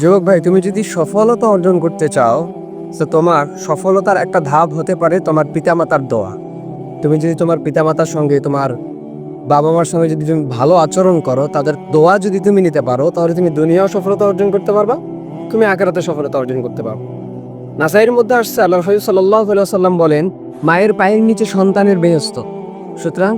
যুবক ভাই, তুমি যদি সফলতা অর্জন করতে চাও, তো তোমার সফলতার একটা ধাপ হতে পারে তোমার পিতামাতার দোয়া। তুমি যদি তোমার পিতামাতার সঙ্গে, তোমার বাবা মার সঙ্গে যদি তুমি ভালো আচরণ করো, তাদের দোয়া যদি তুমি নিতে পারো, তাহলে তুমি দুনিয়াও সফলতা অর্জন করতে পারবা, তুমি আকারাতে সফলতা অর্জন করতে পারো নাসাইয়ের মধ্যে আসছে আল্লাহ সাল্লাহ সাল্লাম বলেন, মায়ের পায়ের নিচে সন্তানের বেহস্ত সুতরাং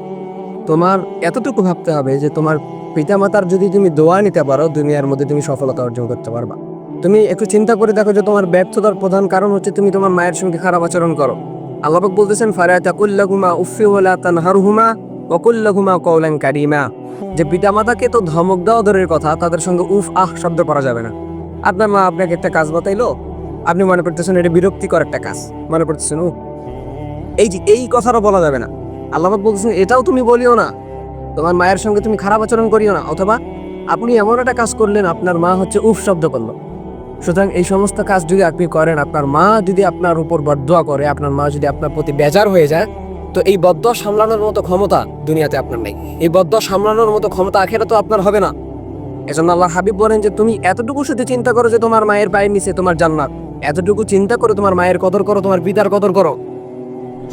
তোমার এতটুকু ভাবতে হবে যে তোমার পিতামাতার যদি তুমি দোয়া নিতে পারো, দুনিয়ার মধ্যে তুমি সফলতা অর্জন করতে পারবা। তুমি একটু চিন্তা করে দেখো যে তোমার ব্যর্থতার প্রধান কারণ হচ্ছে তুমি তোমার মায়ের সঙ্গে খারাপ আচরণ করো। আল্লাহবাক বলতেছেন ফারাতাকুল্লাহুমা উফি ওয়ালা তানহারহুমা ওকুল্লাহুমা কওলান কারিমা। যে পিতামাতাকে তো ধমক দেওয়া দূরের কথা, তাদের সঙ্গে উফ, আহ শব্দ করা যাবে না। আপনার মা আপনাকে একটা কাজ বাতাইলো? আপনি মনে করতেছেন এটা বিরক্তিকর একটা কাজ। মনে করতেছেন ও এই যে এই কথাটা বলা যাবে না। আল্লাহবাক বলতেছেন, এটাও তুমি বলিও না। তোমার মায়ের সঙ্গে তুমি খারাপ আচরণ করিও না, অথবা আপনি এমন একটা কাজ করলেন, আপনার মা হচ্ছে উফ শব্দ করল। সুতরাং এই সমস্ত কাজ যদি আপনি করেন, আপনার মা যদি আপনার উপর বদয়া করে, আপনার মা যদি আপনার প্রতি বেজার হয়ে যায়, তো এই বদ্ধ সামলানোর মতো ক্ষমতা দুনিয়াতে আপনার নেই। এই বদ্ধ সামলানোর মতো ক্ষমতা আখেরা তো আপনার হবে না। এজন্য আল্লাহ হাবিব বলেন যে, তুমি এতটুকু শুধু চিন্তা করো যে, তোমার মায়ের পায়ের নিচে তোমার জান্নাত। এতটুকু চিন্তা করে তোমার মায়ের কদর করো, তোমার পিতার কদর করো।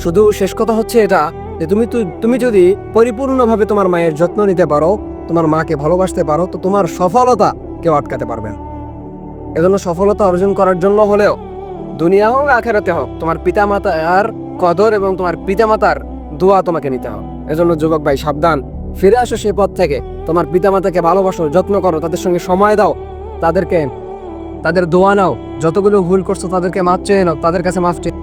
শুধু শেষ কথা হচ্ছে এটা যে তুমি তুমি যদি পরিপূর্ণভাবে তোমার মায়ের যত্ন নিতে পারো, তোমার মাকে ভালোবাসতে পারো, তো তোমার সফলতা কেউ আটকাতে পারবে না। এজন্য সফলতা অর্জন করার জন্য হলেও দুনিয়া হোক আখেরাতে হোক, তোমার পিতামাতা আর কদর এবং তোমার পিতামাতার দোয়া তোমাকে নিতে হবে। এজন্য যুবক ভাই, সাবধান। ফিরে আসো সে পথ থেকে। তোমার পিতামাতাকে ভালোবাসো, যত্ন করো, তাদের সঙ্গে সময় দাও, তাদেরকে তাদের দোয়া নাও। যতগুলো ভুল করছ তাদেরকে মাফ চেয়ে নাও, তাদের কাছে মাফ চেয়ে